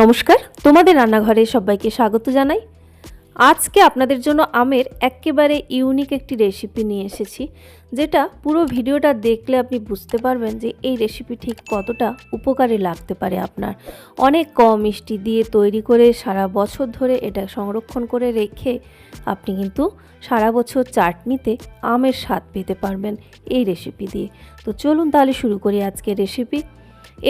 নমস্কার, তোমাদের রান্নাঘরে সবাইকে স্বাগত জানাই। আজকে আপনাদের জন্য আমের একেবারে ইউনিক একটি রেসিপি নিয়ে এসেছি, যেটা পুরো ভিডিওটা দেখলে আপনি বুঝতে পারবেন যে এই রেসিপি ঠিক কতটা উপকারে লাগতে পারে আপনার। অনেক কম মিষ্টি দিয়ে তৈরি করে সারা বছর ধরে এটা সংরক্ষণ করে রেখে আপনি কিন্তু সারা বছর চাটনিতে আমের স্বাদ পেতে পারবেন এই রেসিপি দিয়ে। তো চলুন তাহলে শুরু করি আজকে রেসিপি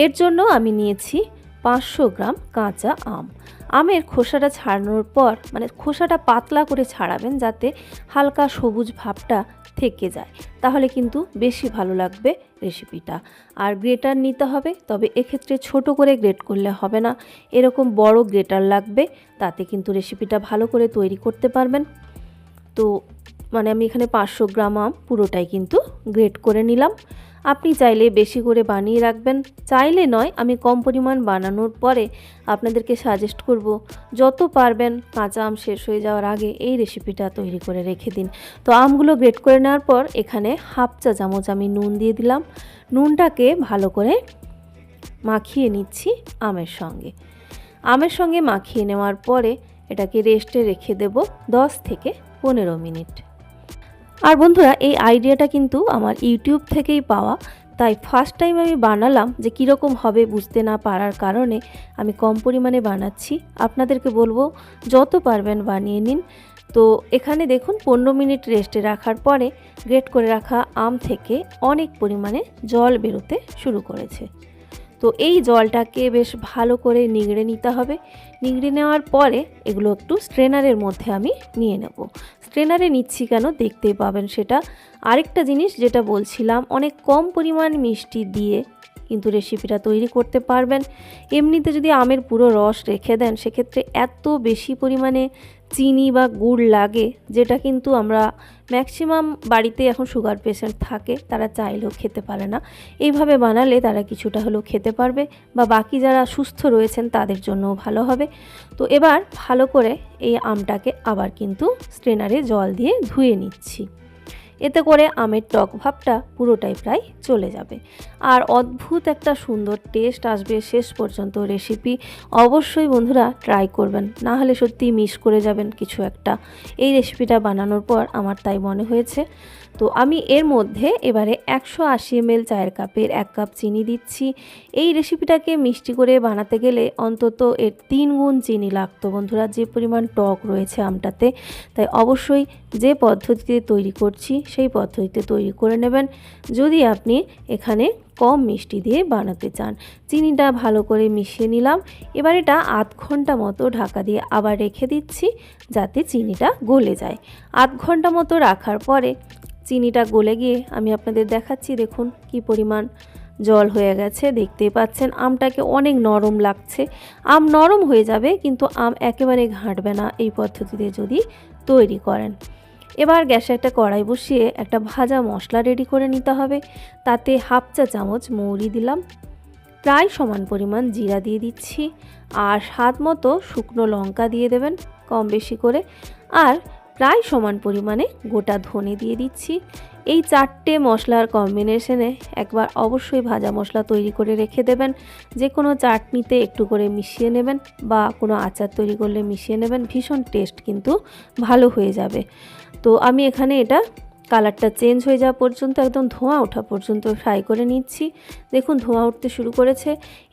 এর জন্য আমি নিয়েছি পাঁচশো গ্রাম কাঁচা আম। আমের খোসাটা ছাড়ানোর পর মানে খোসাটা পাতলা করে ছাড়াবেন যাতে হালকা সবুজ ভাবটা থেকে যায়। তাহলে কিন্তু বেশি ভালো লাগবে রেসিপিটা। আর গ্রেটার নিতে হবে, তবে এক্ষেত্রে ছোট করে গ্রেট করলে হবে না। এরকম বড় গ্রেটার লাগবে, তাতে কিন্তু রেসিপিটা ভালো করে তৈরি করতে পারবেন। তো মানে আমি এখানে পাঁচশো গ্রাম আম পুরোটাই কিন্তু গ্রেট করে নিলাম। আপনি চাইলে বেশি করে বানিয়ে রাখবেন। চাইলে নয়, আমি কম পরিমাণ বানানোর পরে আপনাদেরকে সাজেস্ট করব। যত পারবেন কাঁচা আম শেষ হয়ে যাওয়ার আগে এই রেসিপিটা তৈরি করে রেখে দিন। তো আমগুলো গ্রেট করে নেওয়ার পর এখানে হাফ চা চামচ আমি নুন দিয়ে দিলাম। নুনটাকে ভালো করে মাখিয়ে নিচ্ছি আমের সঙ্গে। আমের সঙ্গে মাখিয়ে নেওয়ার পরে এটাকে রেস্টে রেখে দেব দশ থেকে পনেরো মিনিট। আর বন্ধুরা, এই আইডিয়াটা কিন্তু আমার ইউটিউব থেকেই পাওয়া। তাই ফার্স্ট টাইম আমি বানালাম যে কীরকম হবে বুঝতে না পারার কারণে আমি কম পরিমাণে বানাচ্ছি। আপনাদেরকে বলব, যত পারবেন বানিয়ে নিন। তো এখানে দেখুন, পনেরো মিনিট রেস্টে রাখার পরে গ্রেট করে রাখা আম থেকে অনেক পরিমাণে জল বেরোতে শুরু করেছে। তো এই জলটাকে বেশ ভালো করে নিংড়ে নিতে হবে। নিংড়ে নেওয়ার পরে এগুলো একটু স্ট্রেনারের মধ্যে আমি নিয়ে নেব। স্ট্রেনারে নিচ্ছি কেন দেখতেই পাবেন সেটা। আরেকটা জিনিস যেটা বলছিলাম, অনেক কম পরিমাণ মিষ্টি দিয়ে কিন্তু রেসিপিটা তৈরি করতে পারবেন। এমনিতে যদি আমের পুরো রস রেখে দেন, সেক্ষেত্রে এত বেশি পরিমাণে চিনি বা গুড় লাগে, যেটা কিন্তু আমরা ম্যাক্সিমাম বাড়িতে এখন সুগার পেশেন্ট থাকে, তারা চাইলেও খেতে পারে না। এইভাবে বানালে তারা কিছুটা হলেও খেতে পারবে বা বাকি যারা সুস্থ রয়েছেন তাদের জন্যও ভালো হবে। তো এবার ভালো করে এই আমটাকে আবার কিন্তু স্ট্রেনারে জল দিয়ে ধুয়ে নিচ্ছি। এতে করে আমের টক ভাবটা পুরোটাই প্রায় চলে যাবে। আর অদ্ভুত একটা সুন্দর টেস্ট আসবে শেষ পর্যন্ত রেসিপি অবশ্যই বন্ধুরা ট্রাই করবেন, না হলে সত্যি মিস করে যাবেন কিছু একটা। এই রেসিপিটা বানানোর পর আমার তাই মনে হয়েছে। তো আমি এর মধ্যে এবারে একশো আশি এমএল চায়ের কাপের এক কাপ চিনি দিচ্ছি। এই রেসিপিটাকে মিষ্টি করে বানাতে গেলে অন্তত এর তিন গুণ চিনি লাগতো বন্ধুরা। যে পরিমাণ টক রয়েছে আমটাতে, তাই অবশ্যই যে পদ্ধতিতে তৈরি করছি সেই পদ্ধতিতে তৈরি করে নেবেন। যদি আপনি এখানে কম মিষ্টি দিয়ে বানাতে চান, চিনিটা ভালো করে মিশিয়ে নিলাম। এবার এটা আধ ঘণ্টা মতো ঢাকা দিয়ে আবার রেখে দিচ্ছি যাতে চিনিটা গলে যায়। আধ ঘণ্টা মতো রাখার পরে চিনিটা গলে গিয়ে আমি আপনাদের দেখাচ্ছি, দেখুন কি পরিমাণ জল হয়ে গেছে, দেখতেই পাচ্ছেন আমটাকে অনেক নরম লাগছে। আম নরম হয়ে যাবে, কিন্তু আম একেবারে ঘাঁটবে না এই পদ্ধতিতে যদি তৈরি করেন। এবার গ্যাসে একটা কড়াই বসিয়ে একটা ভাজা মশলা রেডি করে নিতে হবে। তাতে হাফ চা চামচ মৌরি দিলাম। প্রায় সমান পরিমাণ জিরা দিয়ে দিচ্ছি। আর স্বাদ মতো শুকনো লঙ্কা দিয়ে দেবেন, কম বেশি করে। আর প্রায় সমান পরিমাণে গোটা ধনে দিয়ে দিচ্ছি। এই চারটে মশলার কম্বিনেশনে একবার অবশ্যই ভাজা মশলা তৈরি করে রেখে দেবেন। যে কোনো চাটনিতে একটু করে মিশিয়ে নেবেন বা কোনো আচার তৈরি করলে মিশিয়ে নেবেন। ভীষণ টেস্ট কিন্তু ভালো হয়ে যাবে। তো আমি এখানে এটা কালারটা চেঞ্জ হয়ে যাওয়া পর্যন্ত একদম ধোঁয়া ওঠা পর্যন্ত ফ্রাই করে নিচ্ছি। দেখুন, ধোঁয়া উঠতে শুরু করেছে।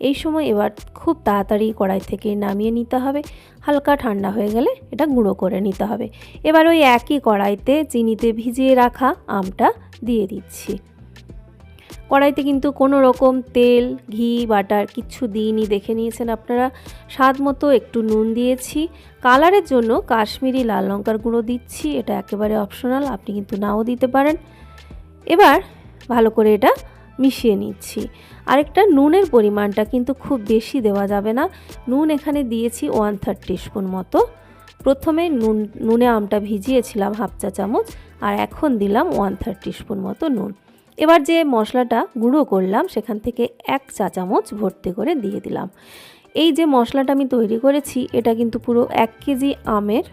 এই সময় এবার খুব তাড়াতাড়ি কড়াই থেকে নামিয়ে নিতে হবে। হালকা ঠান্ডা হয়ে গেলে এটা গুঁড়ো করে নিতে হবে। এবার ওই একই কড়াইতে চিনিতে ভিজিয়ে রাখা আমটা দিয়ে দিচ্ছি। কড়াইতে কিন্তু কোনো রকম তেল, ঘি, বাটার কিচ্ছু দিইনি, দেখে নিয়েছেন আপনারা। স্বাদ মতো একটু নুন দিয়েছি। কালারের জন্য কাশ্মীরি লাল লঙ্কার গুঁড়ো দিচ্ছি, এটা একেবারে অপশনাল, আপনি কিন্তু নাও দিতে পারেন। এবার ভালো করে এটা মিশিয়ে নিচ্ছি। আরেকটা নুনের পরিমাণটা কিন্তু খুব বেশি দেওয়া যাবে না। নুন এখানে দিয়েছি ওয়ান থার্ড স্পুন মতো। প্রথমে নুন, নুনে আমটা ভিজিয়েছিলাম হাফ চা চামচ, আর এখন দিলাম ওয়ান থার্ড স্পুন মতো নুন। এবার যে মশলাটা গুঁড়ো করলাম, সেখান থেকে এক চা চামচ ভর্তি করে দিয়ে দিলাম। এই যে মশলাটা আমি তৈরি করেছি, এটা কিন্তু পুরো এক কেজি আমের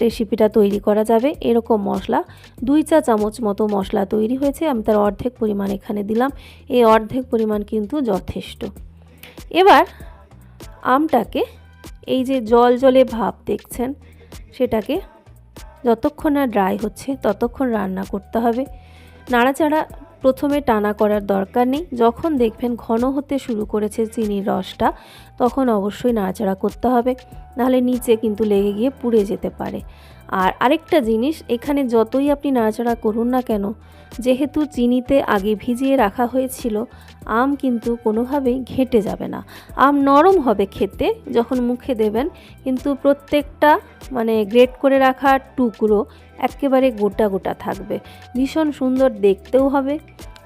রেসিপিটা তৈরি করা যাবে। এরকম মশলা, দুই চা চামচ মতো মশলা তৈরি হয়েছে, আমি তার অর্ধেক পরিমাণ এখানে দিলাম। এই অর্ধেক পরিমাণ কিন্তু যথেষ্ট। এবার আমটাকে, এই যে জল জলে ভাব দেখছেন, সেটাকে যতক্ষণ না ড্রাই হচ্ছে, ততক্ষণ রান্না করতে হবে। নাড়াচাড়া প্রথমে টানা করার দরকার নেই। যখন দেখবেন ঘন হতে শুরু করেছে চিনির রসটা, তখন অবশ্যই নাড়াচাড়া করতে হবে। নাহলে নিচে কিন্তু লেগে গিয়ে পুড়ে যেতে পারে। আর আরেকটা জিনিস, এখানে যতই আপনি নাড়াচাড়া করুন না কেন, যেহেতু চিনিতে আগে ভিজিয়ে রাখা হয়েছিল, আম কিন্তু কোনোভাবেই ঘেঁটে যাবে না। আম নরম হবে খেতে, যখন মুখে দেবেন, কিন্তু প্রত্যেকটা মানে গ্রেট করে রাখা টুকরো একেবারে গোটা গোটা থাকবে। ভীষণ সুন্দর দেখতেও হবে।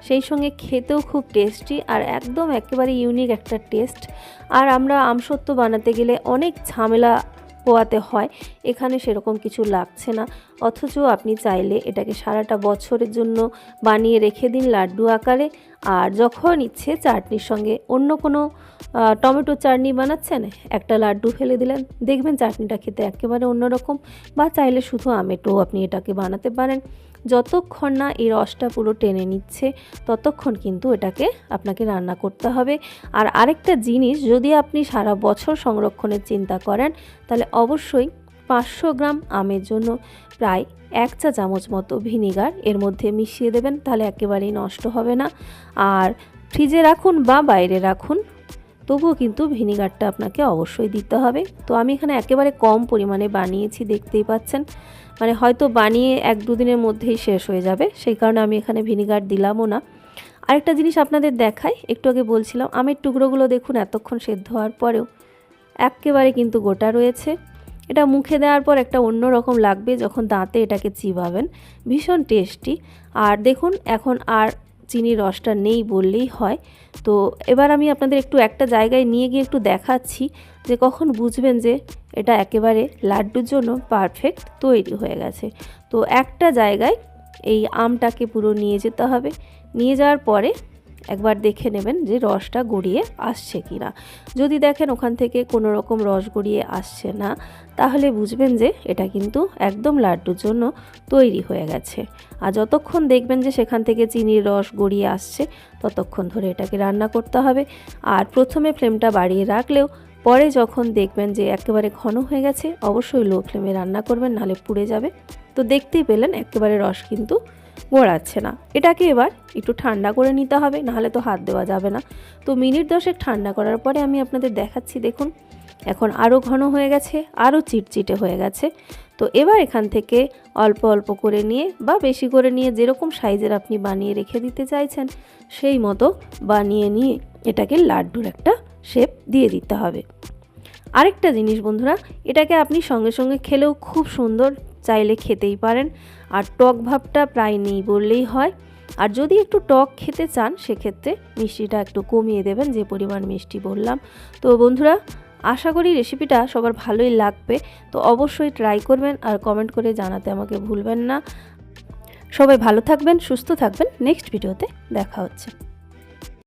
সেই সঙ্গে খেতেও খুব টেস্টি আর একদম একেবারে ইউনিক একটা টেস্ট আর আমরা আমসত্ত্ব বানাতে গেলে অনেক ঝামেলা পোয়াতে হয়, এখানে সেরকম কিছু লাগছে না। অথচ আপনি চাইলে এটাকে সারাটা বছরের জন্য বানিয়ে রেখে দিন লাড্ডু আকারে। আর যখন ইচ্ছে চাটনির সঙ্গে অন্য কোনো টমেটো চাটনি বানাচ্ছেন, একটা লাড্ডু ফেলে দিলেন। দেখবেন চাটনিটা খেতে একেবারে অন্যরকম বা চাইলে শুধু আমেটো আপনি এটাকে বানাতে পারেন। যতক্ষণ না এই রসটা পুরো টেনে নিচ্ছে, ততক্ষণ কিন্তু এটাকে আপনাকে রান্না করতে হবে। আর আরেকটা জিনিস, যদি আপনি সারা বছর সংরক্ষণের চিন্তা করেন, তাহলে অবশ্যই পাঁচশো গ্রাম আমের জন্য প্রায় এক চা চামচ মতো ভিনিগার এর মধ্যে মিশিয়ে দেবেন, তাহলে একেবারেই নষ্ট হবে না। আর ফ্রিজে রাখুন বা বাইরে রাখুন, তবুও কিন্তু ভিনিগারটা আপনাকে অবশ্যই দিতে হবে। তো আমি এখানে একেবারে কম পরিমাণে বানিয়েছি, দেখতেই পাচ্ছেন। মানে হয়তো বানিয়ে এক দুদিনের মধ্যেই শেষ হয়ে যাবে, সেই কারণে আমি এখানে ভিনিগার দিলামও না। আরেকটা জিনিস আপনাদের দেখাই, একটু আগে বলছিলাম, আমের টুকরোগুলো দেখুন, এতক্ষণ সেদ্ধ হওয়ার পরেও একেবারে কিন্তু গোটা রয়েছে। এটা মুখে দেওয়ার পর একটা অন্য রকম লাগবে যখন দাঁতে এটাকে চিবাবেন। ভীষণ টেস্টি। আর দেখুন, এখন আর চিনির রসটা নেই বললেই হয়। তো এবার আমি আপনাদের একটু একটা জায়গায় নিয়ে গিয়ে একটু দেখাচ্ছি যে কখন বুঝবেন যে এটা একেবারে লাড্ডুর জন্য পারফেক্ট তৈরি হয়ে গেছে। তো একটা জায়গায় এই আমটাকে পুরো নিয়ে যেতে হবে। নিয়ে যাওয়ার পরে একবার দেখে নেবেন যে রসটা গড়িয়ে আসছে কি না। যদি দেখেন ওখান থেকে কোনো রকম রস গড়িয়ে আসছে না, তাহলে বুঝবেন যে এটা কিন্তু একদম লাড্ডুর জন্য তৈরি হয়ে গেছে। আর যতক্ষণ দেখবেন যে সেখান থেকে চিনির রস গড়িয়ে আসছে, ততক্ষণ ধরে এটাকে রান্না করতে হবে। আর প্রথমে ফ্লেমটা বাড়িয়ে রাখলেও পরে যখন দেখবেন যে একেবারে ঘন হয়ে গেছে, অবশ্যই লো ফ্লেমে রান্না করবেন, নাহলে পুড়ে যাবে। তো দেখতেই পেলেন, একেবারে রস কিন্তু গোড়াচ্ছে না। এটাকে এবার একটু ঠান্ডা করে নিতে হবে, নাহলে তো হাত দেওয়া যাবে না। তো মিনিট দশেক ঠান্ডা করার পরে আমি আপনাদের দেখাচ্ছি, দেখুন। এখন আরও ঘন হয়ে গেছে আরও চিটচিটে হয়ে গেছে। তো এবার এখান থেকে অল্প অল্প করে নিয়ে বা বেশি করে নিয়ে যেরকম সাইজের আপনি বানিয়ে রেখে দিতে চাইছেন, সেই মতো বানিয়ে নিয়ে এটাকে লাড্ডুর একটা শেপ দিয়ে দিতে হবে। আরেকটা জিনিস বন্ধুরা, এটাকে আপনি সঙ্গে সঙ্গে খেলেও খুব সুন্দর চাইলে খেতেই পারেন। আর টক ভাবটা প্রায় নেই বললেই হয়। আর যদি একটু টক খেতে চান, সেক্ষেত্রে মিষ্টিটা একটু কমিয়ে দেবেন, যে পরিমাণ মিষ্টি বললাম। তো বন্ধুরা, আশা করি রেসিপিটা সবার ভালোই লাগবে। তো অবশ্যই ট্রাই করবেন আর কমেন্ট করে জানাতে আমাকে ভুলবেন না। সবাই ভালো থাকবেন, সুস্থ থাকবেন। নেক্সট ভিডিওতে দেখা হচ্ছে।